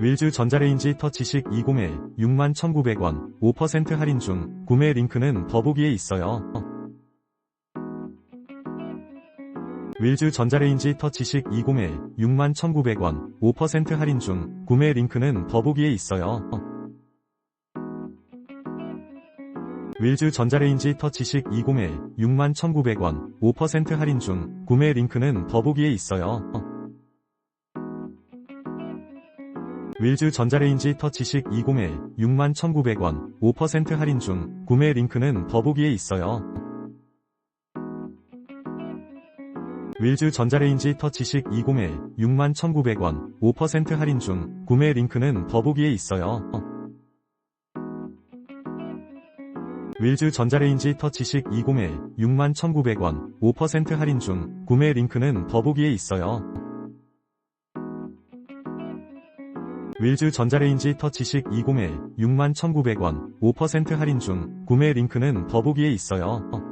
윌즈 전자레인지 터치식 201 61,900원 5% 할인 중 구매 링크는 더보기에 있어요. 윌즈 전자레인지 터치식 201 61,900원 5% 할인 중 구매 링크는 더보기에 있어요. 윌즈 전자레인지 터치식 201 61,900원 5% 할인 중 구매 링크는 더보기에 있어요. 윌즈 전자레인지 터치식 201 61,900원 5% 할인 중 구매 링크는 더보기에 있어요. 윌즈 전자레인지 터치식 201 61,900원 5% 할인 중 구매 링크는 더보기에 있어요. 윌즈 전자레인지 터치식 201 61,900원 5% 할인 중 구매 링크는 더보기에 있어요. 윌즈 전자레인지 터치식 201 61,900원 5% 할인 중 구매 링크는 더보기에 있어요.